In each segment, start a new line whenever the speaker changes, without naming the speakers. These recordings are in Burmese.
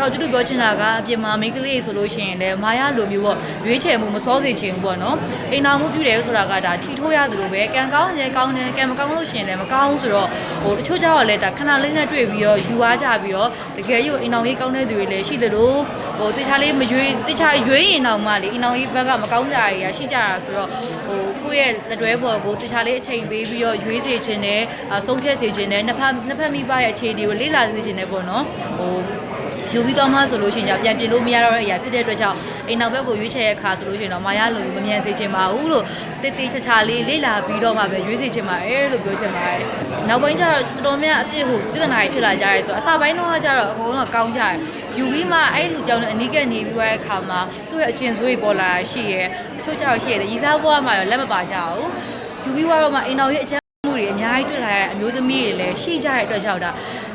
တော့သူတို့ပြောချင်တာကအပြင်မှာမိန်းကလေးဆိုလို့ရှိရင်လည်းမာယာလိုမျိုးပေါ့ရွေးချယ်မှုမစောစေချင်ဘူးပေါ့နော်အိမ်တော်မှုပြုတယ်ဆိုတာကဒါထီထိုးရတယ်လို့ပဲကံကောင်းရင်ကောင်းတယ်ကံမကောင်းလို့ရှိရင်လည်းမကောင်းဘူးဆိုတော့ဟိုတချို့ကျတော့လည်းဒါခဏလေးနဲ့တွေ့ပြီးတော့ယူသွားကြပြီးတော့တကယ်ယူအိမ်တော်ကြီးကောင်းတဲ့သူတွေလည်းရှိသလိုဟိုတခြားလေးမရွေးတခြားရွေးရင်တော့မှလေအိမ်တော်ကြီးဘက်ကမကောင်းကြရရှိကြတာဆိုတော့ဟိုကိုယ့်ရဲ့လက်တွဲပေါ်ကိုတခြားလေးအချိန်ပေးပြီးတော့ရွေးစေချင်တယ်အဆုံးဖြတ်စေချင်တယ်နှစ်ဖက်နှစ်ဖက်မိဘရဲ့အခြေအနေကိုလေ့လာစေချင်တယ်ပေါ့နော်ဟို ယူပြီးတော့မှဆိုလို့ရှိရင်ပြန်ပြင်လို့မရတော့တဲ့အရာဖြစ်တဲ့အတွက်ကြောင့်အိမ်နောက်ဘက်ကိုရွေးချယ်ရခါဆိုလို့ရှိရင်တော့မာယာလိုမမြန်စေချင်ပါဘူးလို့တိတိချာချာလေးလေ့လာပြီးတော့မှပဲရွေးစေချင်ပါတယ်လို့ပြောချင်ပါတယ်။နောက်ပိုင်းကျတော့တော်တော်များအပြည့်ဟိုပြဿနာတွေဖြစ်လာကြရဲဆိုတော့အစပိုင်းတော့ကျတော့အကုန်လုံးကောင်းကြတယ်။ယူပြီးမှအဲ့လူကြောင့်လည်းအနီးကနေပြီးသွားတဲ့ခါမှာသူ့ရဲ့အကျင့်ဆိုးတွေပေါ်လာရှိရဲတချို့ကျတော့ရှိရတယ်။ရီစားဘွားမှာတော့လက်မပါကြဘူး။ယူပြီးသွားတော့မှအိမ်တော်ရဲ့အကျင့်မှုတွေအများကြီးတွေ့လာတဲ့အမျိုးသမီးတွေလည်းရှိကြတဲ့အတွက်ကြောင့်ဒါ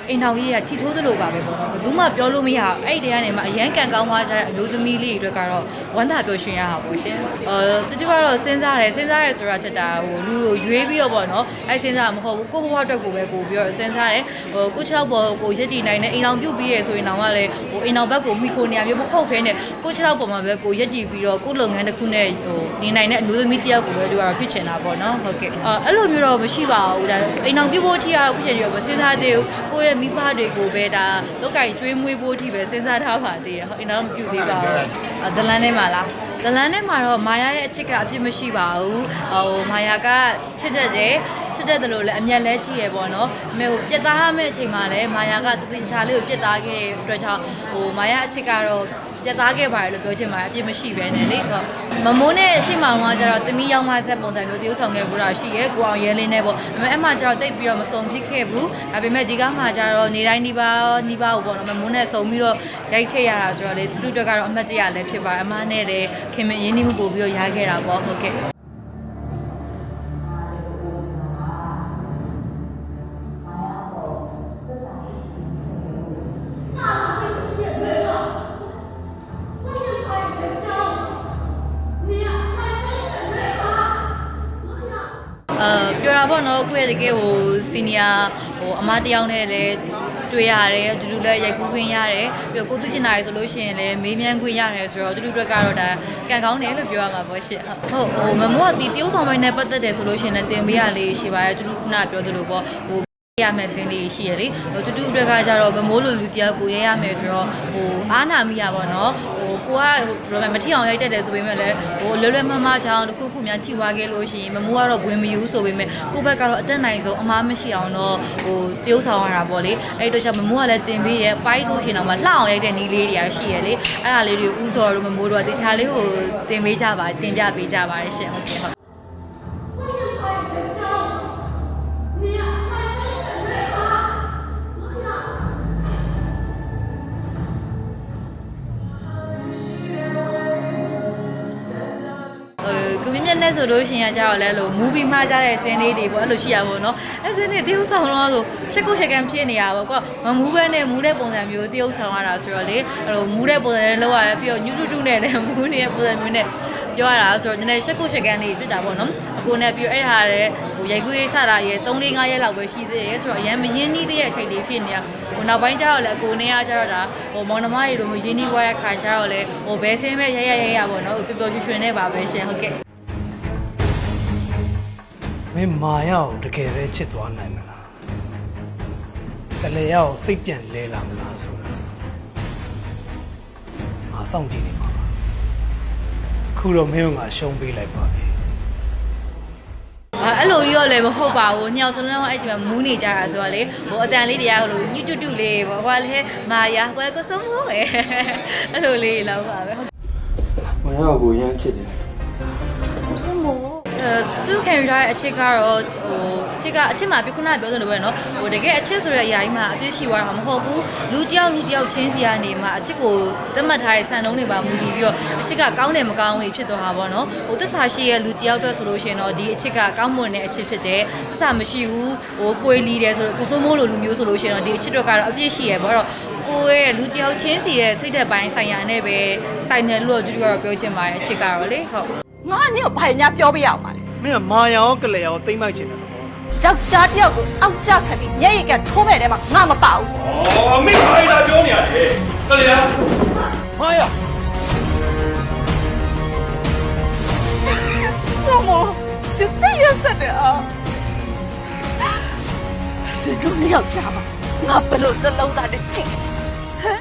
အိမ်တော်ကြီးကထီထိုးသလိုပါပဲပေါ့နော်ဘယ်သူမှပြောလို့မရအောင်အဲ့ဒီတည်းကနေမှအရန်ကန်ကောင်းသွားကြတဲ့အမျိုးသမီးလေးတွေအတွက်ကတော့ဝမ်းသာပျော်ရွှင်ရတာပေါ့ရှင်အဲတူတူကတော့စဉ်းစားတယ်စဉ်းစားရဲဆိုတာချက်တာဟိုလူလိုရွေးပြီးတော့ပေါ့နော်အဲ့စဉ်းစားမှာမဟုတ်ဘူးကိုယ့်ဘဝအတွက်ကိုပဲကိုပြီးတော့စဉ်းစားတယ်ဟိုကိုချောက်ပေါ်ကိုရက်တည်နိုင်တဲ့အိမ်တော်ပြုတ်ပြီးရဆိုရင်တော့ကလည်းဟိုအိမ်တော်ဘက်ကိုမိခိုနေရမျိုးမဟုတ်ခဲနဲ့ကိုချောက်ပေါ်မှာပဲကိုရက်တည်ပြီးတော့ကိုလုပ်ငန်းတစ်ခုနဲ့ဟိုနေနိုင်တဲ့အမျိုးသမီးတစ်ယောက်ကိုပဲသူကတော့ဖြစ်ချင်တာပေါ့နော်ဟုတ်ကဲ့အဲ့လိုမျိုးတော့မရှိပါဘူးဒါအိမ်တော်ပြုတ်ဖို့အထိကတော့ခုချိန်ရောမစဉ်းစားသေးဘူးကိုယ့်ရဲ့မိဘတွေကိုပဲဒါလောက်ကကြီးကျွေးမွေးဖို့အထိပဲစဉ်းစားထားပါသေးတယ်ဟုတ်အိမ်တော်မပြုတ်သေးပါဘူးဇလန်းထဲမှာလားဇလန်းထဲမှာတော့မာယာရဲ့အချစ်ကအပြစ်မရှိပါဘူးဟိုမာယာကချစ်တတ်တယ် ချစ်တတ်တယ်လို့လည်းအမျက်လဲကြည့်ရပေါ့နော်အမေဟိုပြက်သားရမယ့်အချိန်မှာလည်းမာယာကတတိချာလေးကိုပြက်သားခဲ့တဲ့အတွက်ကြောင့်ဟိုမာယာအချစ်ကတော့ပြက်သားခဲ့ပါတယ်လို့ပြောချင်ပါတယ်အပြစ်မရှိပဲနဲ့လေဟုတ်မမိုးနဲ့အရှိမောင်ကကျတော့တမီးရောက်မှဆက်ပုံစံမျိုးတရုပ်ဆောင်ခဲ့ဘူးတာရှိရဲကိုအောင်ရဲလင်းနဲ့ပေါ့ဒါပေမဲ့အမှကျတော့တိတ်ပြီးတော့မစုံဖြစ်ခဲ့ဘူးဒါပေမဲ့ဒီကမှကျတော့နေတိုင်းနေပါနေပါဘူးပေါ့နော်မမိုးနဲ့စုံပြီးတော့ရိုက်ခဲ့ရတာဆိုတော့လေသူတို့အတွက်ကတော့အမှတ်တရလည်းဖြစ်ပါတယ်အမနဲ့လည်းခင်မင်းရင်းနှီးမှုပို့ပြီးတော့ရခဲ့တာပေါ့ဟုတ်ကဲ့ ပြောတာပေါ့နော်ကိုယ့်ရဲ့တကယ်ဟိုစီနီယာဟိုအမတယောက်နဲ့လည်းတွေ့ရတယ်အတူတူလည်းရိုက်ကူးခွင့်ရတယ်ပြီးတော့ကိုသူချင်တာရဆိုလို့ရှိရင်လည်းမေးမြန်းခွင့်ရတယ်ဆိုတော့အတူတူအတွက်ကတော့ဒါကံကောင်းတယ်လို့ပြောရမှာပေါ့ရှင့်ဟုတ်ဟိုမမိုးကဒီတရုပ်ဆောင်ပိုင်းနဲ့ပတ်သက်တယ်ဆိုလို့ရှိရင်လည်းတင်ပေးရလေးရှိပါတယ်အတူတူခုနပြောသလိုပေါ့ဟို ရမယ်စင်းလေးရှိရလေဟိုတူတူအတွက်ကကြတော့မမိုးလိုလူတယောက်ကိုရရမယ်ဆိုတော့ဟိုအားနာမိရပါတော့ဟိုကိုကဟိုမထီအောင်ရိုက်တတ်တယ်ဆိုပေမဲ့လည်းဟိုလွယ်လွယ်မမချောင်းတစ်ခုခုများထိသွားခဲ့လို့ရှိရင်မမိုးကတော့ဝင်မယူဆိုပေမဲ့ကိုဘက်ကတော့အတက်နိုင်ဆုံးအမားမရှိအောင်တော့ဟိုတရုပ်ဆောင်ရတာပေါ့လေအဲ့တို့ကြောင့်မမိုးကလည်းတင်ပေးရပိုက်လို့ရှိရင်တော့မှလှအောင်ရိုက်တဲ့နီးလေးတွေကရှိရလေအဲ့ဒါလေးတွေကိုဥစော်တို့မမိုးတို့ကတခြားလေးဟိုတင်ပေးကြပါတင်ပြပေးကြပါတယ်ရှင်ဟုတ်ကဲ့ဟုတ် နဲ့ဆိုလို့ရှိရင်ကျတော့လဲလို့ movie မှာကြတဲ့ဆင်းလေးတွေပေါ့အဲ့လိုရှိရပါဘောနော်အဲ့ဆင်းလေးတရုပ်ဆောင်တော့ဆိုရှက်ကုရှက်ကန်ဖြစ်နေရပါပေါ့ကွာမမူးဘဲနဲ့မူးတဲ့ပုံစံမျိုးတရုပ်ဆောင်ရတာဆိုတော့လေအဲ့လိုမူးတဲ့ပုံစံနဲ့လောက်ရတယ်ပြီးတော့ညူတူတူနဲ့လည်းမူးနေတဲ့ပုံစံမျိုးနဲ့ပြောရတာဆိုတော့နည်းနည်းရှက်ကုရှက်ကန်လေးဖြစ်တာပေါ့နော်အကိုနဲ့ပြီးအဲ့ဟာလည်းဟိုရိုက်ကူးရေးစတာရေ3 4 5ရက်လောက်ပဲရှိသေးတယ်ဆိုတော့အရင်မရင်းနှီးသေးတဲ့အချိန်လေးဖြစ်နေတာဟိုနောက်ပိုင်းကျတော့လေအကိုနဲ့ကကျတော့ဒါဟိုမောင်နှမရေလိုမျိုးရင်းနှီးွားရခါကျတော့လေဟိုဘဲဆင်းမဲ့ရရရရပေါ့နော်ပျော်ပျော်ရွှင်ရွှင်နဲ့ပါပဲရှင်ဟုတ်ကဲ့
မင်းမာရအောင်တကယ်ပဲချစ်သွားနိုင်မလားကလေးရအောင်စိတ်ပြန်လဲလာမလားဆိုတာငါစောင့်ကြည့်နေပါပါခုတော့မင်းကငါရှုံးပေးလိုက်ပါပြီ
အဲအဲ့လိုကြီးတော့လည်းမဟုတ်ပါဘူးညောင်စလုံးအဲ့ချိန်မှာမူးနေကြတာဆိုတော့လေဟိုအတန်လေးတွေကဟိုလိုညှတူတူလေးပေါ့ဟိုကလည်းမာယာဟိုကကိုစုံမိုးပဲအဲ့လိုလေးလောက်ပါပဲဟုတ်
မရဘူးရမ်းချစ်တယ်
အဲ သူခံယူထားတဲ့အချစ်ကတော့ဟိုအချစ်ကအချစ်မှာပြခုနကပြောသလိုပဲเนาะဟိုတကယ်အချစ်ဆိုတဲ့အရာကြီးမှာအပြည့်ရှိသွားတာမဟုတ်ဘူးလူတယောက်လူတယောက်ချင်းစီကနေမှအချစ်ကိုသတ်မှတ်ထားတဲ့စံနှုန်းတွေပါမူတည်ပြီးတော့အချစ်ကကောင်းတယ်မကောင်းဘူးဖြစ်သွားတာပေါ့เนาะဟိုသစ္စာရှိရဲ့လူတယောက်အတွက်ဆိုလို့ရှိရင်တော့ဒီအချစ်ကကောင်းမွန်တဲ့အချစ်ဖြစ်တယ်သစ္စာမရှိဘူးဟိုပွေလီတယ်ဆိုတော့ကိုစိုးမိုးလိုလူမျိုးဆိုလို့ရှိရင်တော့ဒီအချစ်တော့ကတော့အပြည့်ရှိရဲ့ပေါ့တော့ကိုယ့်ရဲ့လူတယောက်ချင်းစီရဲ့စိတ်သက်ပိုင်းဆိုင်ရာနဲ့ပဲဆိုင်တယ်လို့တော့သူတို့ကတော့ပြောချင်ပါတယ်အချစ်ကတော့လေဟုတ်
ငါကနင့်ကိုဘာညာပြောပြရအောင်ပါလဲ
မင်းကမာရအောင်ကလေးရအောင်တိမ့်မိုက်ချင်တယ်ပေါ့
ယောက်ျားတစ်ယောက်ကိုအောက်ကျခတ်ပြီးမျက်ရည်ကထိုးမဲ့တဲမှာငါမပါဘူး
哦，没看见他表你啊你，这里啊，妈呀！
ဆောမဒီတည့်ရစတဲ့အာဒီလိုနှစ်ယောက်ကြားမှာငါဘယ်လိုနှလုံးသားနဲ့ကြည့်
ဟို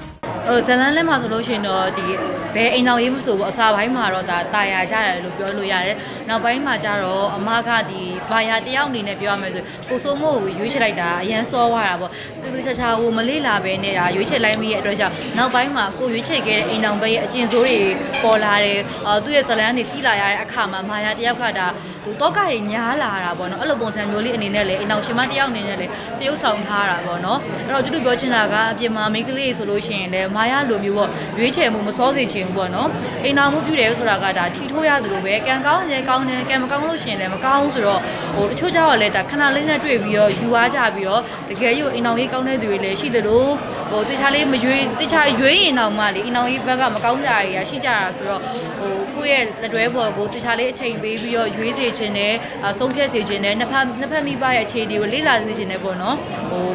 ဇလန်းလဲမှာဆိုလို့ရှိရင်တော့ဒီဘယ်အိမ်အောင်ရေးမဆိုပေါ့အစာပိုင်းမှာတော့ဒါတာယာကြတယ်လို့ပြောလို့ရတယ်။ နောက်ပိုင်းမှာကျတော့အမကဒီစပါယာတယောက်အနေနဲ့ပြောရမယ်ဆိုကိုစိုးမို့ကိုရွေးချယ်လိုက်တာအရန်စောသွားတာပေါ့။တူတူချာချာဟိုမလေးလာပဲနဲ့ဒါရွေးချယ်လိုက်မိရဲ့အတွက်ကြောင့်နောက်ပိုင်းမှာကိုရွေးချယ်ခဲ့တဲ့အိမ်အောင်ဘဲရဲ့အကျင့်ဆိုးတွေပေါ်လာတယ်။အာသူ့ရဲ့ဇလန်းတွေစီးလာရတဲ့အခါမှာမာယာတယောက်ကဒါသူတောကတွေများလာတာပေါ့နော်။အဲ့လိုပုံစံမျိုးလေးအနေနဲ့လေအိမ်အောင်ရှင်မတယောက်အနေနဲ့လေတရုပ်ဆောင်ထားတာပေါ့နော်။အဲ့တော့တူတူပြောချင်တာကအပြင်မှာမိန်းကလေးဆိုလို့ရှိရင်လည်းမာယာလိုမျိုးပေါ့ရွေးချယ်မှုမစောစေချင်ဘူးပေါ့နော်အိမ်တော်မှုပြုတယ်ဆိုတာကဒါထီထိုးရတယ်လို့ပဲကံကောင်းရင်ကောင်းတယ်ကံမကောင်းလို့ရှိရင်လည်းမကောင်းဆိုတော့ဟိုတချို့ကျတော့လည်းဒါခဏလေးနဲ့တွေ့ပြီးတော့ယူသွားကြပြီးတော့တကယ်ယူအိမ်တော်ကြီးကောင်းတဲ့သူတွေလည်းရှိသလိုဟိုတခြားလေးမရွေးတခြားရွေးရင်တော့မှလေအိမ်တော်ကြီးဘက်ကမကောင်းကြရရရှိကြတာဆိုတော့ဟိုကိုယ့်ရဲ့လက်တွဲပေါ်ကိုတခြားလေးအချိန်ပေးပြီးတော့ရွေးစေချင်တယ်အဆုံးဖြတ်စေချင်တယ်နှစ်ဖက်နှစ်ဖက်မိဘရဲ့အခြေအနေကိုလေ့လာစေချင်တယ်ပေါ့နော်ဟို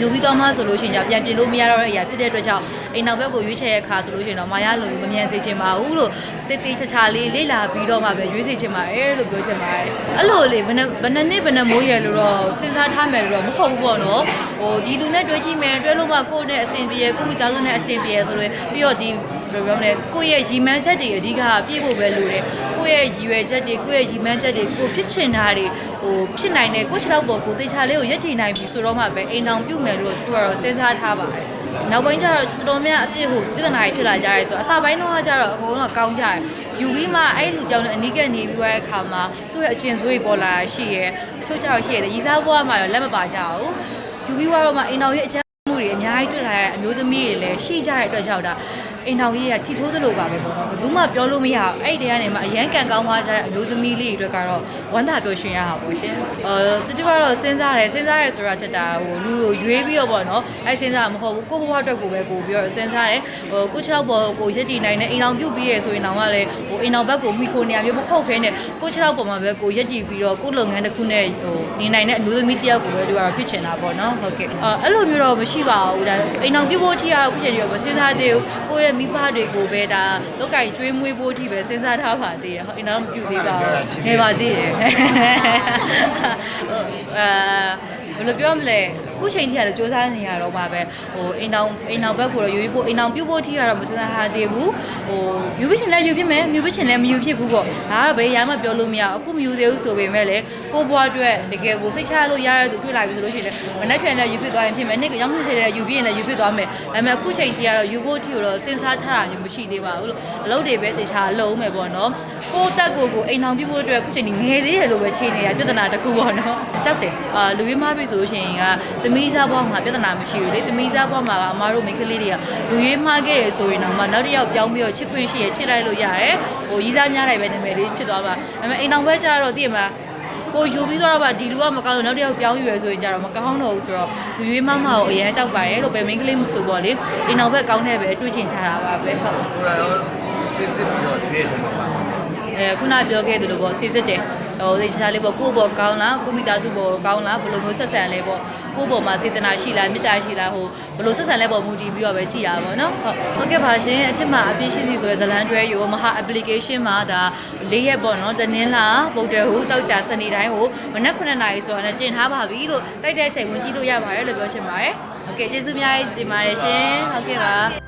ယူပြီးတော့မှဆိုလို့ရှိရင်じゃပြန်ပြင်လို့မရတော့တဲ့အရာဖြစ်တဲ့အတွက်ကြောင့်အိမ်နောက်ဘက်ကိုရွေးချယ်ရခါဆိုလို့ရှိရင်တော့မာယာလိုမမြန်စေချင်ပါဘူးလို့တိတိချာချာလေးလေ့လာပြီးတော့မှပဲရွေးစေချင်ပါတယ်လို့ပြောချင်ပါတယ်အဲ့လိုလေဘယ်နှဘယ်နှနှစ်ဘယ်နှမိုးရလို့တော့စဉ်းစားထားမယ်လို့တော့မဟုတ်ဘူးပေါ့နော်ဟိုဒီလူနဲ့တွဲကြည့်မယ်တွဲလို့မှကိုယ့်နဲ့အဆင်ပြေကိုယ့်မိသားစုနဲ့အဆင်ပြေဆိုလို့ပြီးတော့ဒီ ဘယ်လိုပြောမလဲကိုယ့်ရဲ့ရည်မှန်းချက်တွေအဓိကပြည့်ဖို့ပဲလိုတယ်ကိုယ့်ရဲ့ရည်ရွယ်ချက်တွေကိုယ့်ရဲ့ရည်မှန်းချက်တွေကိုဖြစ်ချင်တာတွေဟိုဖြစ်နိုင်တဲ့ကိုယ့်ခြေထောက်ပေါ်ကိုတေချာလေးကိုရက်တည်နိုင်ပြီဆိုတော့မှပဲအိမ်အောင်ပြုတ်မယ်လို့သူကတော့စဉ်းစားထားပါတယ်နောက်ပိုင်းကျတော့တော်တော်များအပြည့်ဟိုပြဿနာတွေဖြစ်လာကြရဲဆိုတော့အစပိုင်းတော့ကျတော့အကုန်လုံးကကောင်းကြတယ်ယူပြီးမှအဲ့လူကြောင့်လည်းအနီးကနေပြီးသွားတဲ့အခါမှာသူ့ရဲ့အကျင့်ဆိုးတွေပေါ်လာရှိရဲတချို့ကျတော့ရှိရတယ်ရီစားဘွားမှာတော့လက်မပါကြဘူးယူပြီးသွားတော့မှအိမ်အောင်ရဲ့အချမ်းမှုတွေအများကြီးတွေ့လာရတဲ့အမျိုးသမီးတွေလည်းရှိကြတဲ့အတွက်ကြောင့်ဒါ အိမ်တော်ကြီးကထီထိုးသလိုပါပဲပေါ့နော်ဘယ်သူမှပြောလို့မရဘူးအဲ့ဒီတည်းကနေမှအရန်ကန်ကောင်းသွားကြတဲ့အမျိုးသမီးလေးတွေအတွက်ကတော့ဝမ်းသာပျော်ရွှင်ရတာပေါ့ရှင်အဲတူတူကတော့စဉ်းစားတယ်စဉ်းစားရဲဆိုတာချက်တာဟိုလူလိုရွေးပြီးတော့ပေါ့နော်အဲ့စဉ်းစားတာမဟုတ်ဘူးကိုယ့်ဘဝအတွက်ကိုပဲကိုပြီးတော့စဉ်းစားတယ်ဟိုကိုချောက်ပေါ်ကိုရက်တည်နိုင်တဲ့အိမ်တော်ပြုတ်ပြီးရဆိုရင်တော့ကလည်းဟိုအိမ်တော်ဘက်ကိုမိခိုနေရမျိုးမဟုတ်ခဲနဲ့ကိုချောက်ပေါ်မှာပဲကိုရက်တည်ပြီးတော့ကိုလုပ်ငန်းတစ်ခုနဲ့ဟိုနေနိုင်တဲ့အမျိုးသမီးတစ်ယောက်ကိုပဲသူကတော့ဖြစ်ချင်တာပေါ့နော်ဟုတ်ကဲ့အဲအဲ့လိုမျိုးတော့မရှိပါဘူးဒါအိမ်တော်ပြုတ်ဖို့အထိကတော့ခုချိန်ကြီးတော့မစဉ်းစားသေးဘူးကိုယ့်ရဲ့မိဘတွေကိုပဲဒါလောက်ကကြီးကျွေးမွေးဖို့အထိပဲစဉ်းစားထားပါသေးတယ်ဟုတ်အိမ်တော်မပြုတ်သေးပါဘူးငယ်ပါသေးတယ်အဲဘယ်လိုပြောမလဲ ခုချိန်ကြီးကတော့စူးစမ်းနေရတော့ပါပဲဟိုအိမ်တော်အိမ်တော်ဘက်ကိုတော့ယူဖို့အိမ်တော်ပြုတ်ဖို့အထိကတော့မစဉ်းစားထားသေးဘူးဟိုယူပရှင်လည်းယူဖြစ်မယ်မြူပရှင်လည်းမယူဖြစ်ဘူးပေါ့ဒါကတော့ဘယ်ရမှပြောလို့မရဘူးအခုမယူသေးဘူးဆိုပေမဲ့လည်းကိုဘွားအတွက်တကယ်ကိုစိတ်ချလို့ရတဲ့သူတွေ့လာပြီဆိုလို့ရှိရင်မနှက်ပြန်လည်းယူဖြစ်သွားရင်ဖြစ်မယ်နေ့ကရောက်နေတယ်ယူပြီးရင်လည်းယူဖြစ်သွားမယ်ဒါပေမဲ့အခုချိန်ကြီးကတော့ယူဖို့အထိတော့စဉ်းစားထားတာမျိုးမရှိသေးပါဘူးလို့အလုပ်တွေပဲတေချာလုံးမယ်ပေါ့နော်ကိုတက်ကိုကိုအိမ်တော်ပြုတ်ဖို့အတွက်အခုချိန်ကြီးငယ်သေးတယ်လို့ပဲချိန်နေတာပြဿနာတစ်ခုပေါ့နော်ကြောက်တယ်အာလူရေးမပြီဆိုလို့ရှိရင်ကသမီးစားဘွားမှာပြဿနာမရှိဘူးလေသမီးစားဘွားမှာကအမတို့မိန်းကလေးတွေကလူရွေးမှားခဲ့တယ်ဆိုရင်တော့မှနောက်တစ်ယောက်ပြောင်းပြီးတော့ချစ်ခွင့်ရှိရချစ်လိုက်လို့ရတယ်ဟိုရီးစားများတယ်ပဲနာမည်လေးဖြစ်သွားပါဒါပေမဲ့အိမ်တော်ဘက်ကျတော့သိရမှာကိုယူပြီးတော့ပါဒီလူကမကောင်းလို့နောက်တစ်ယောက်ပြောင်းယူရဆိုရင်ကြတော့မကောင်းတော့ဘူးဆိုတော့လူရွေးမမကိုအရင်ကြောက်ပါရဲ့လို့ပဲမိန်းကလေးမဆိုပေါ့လေအိမ်တော်ဘက်ကောင်းတဲ့ပဲတွေ့ချင်ကြတာပါပဲဟုတ်
ဆိုတာရောစစ်စစ်ပြီးတော့ရွေးထုံးပါ
အဲခုနပြောခဲ့သလိုပေါ့ဆေးစစ်တယ်ဟိုစိတ်ချလေးပေါ့ကို့ဘောကောင်းလားကိုမိသားစုဘောကောင်းလားဘယ်လိုမျိုးဆက်ဆံလဲပေါ့ ကိုယ့်ဘောမှာစေတနာရှိလားမေတ္တာရှိလားဟိုဘယ်လိုဆက်ဆံလဲပေါ့မူတည်ပြီးတော့ပဲကြည်ရပါဘောနော်ဟုတ်ဟုတ်ကဲ့ပါရှင်အချစ်မှာအပြည့်ရှိစီဆိုတဲ့ဇလန်တွဲယူမဟာ application မှာဒါ၄ရက်ပေါ့နော်တနင်္လာဗုဒ္ဓဟူတောက်ကြစနေတိုင်းကိုမနက်9:00နာရီဆိုတာနဲ့တင်ထားပါပြီလို့တိုက်တဲ့အချိန်ဝင်ကြည့်လို့ရပါတယ်လို့ပြောချင်ပါတယ်ဟုတ်ကဲ့ကျေးဇူးများတင်ပါတယ်ရှင်ဟုတ်ကဲ့ပါ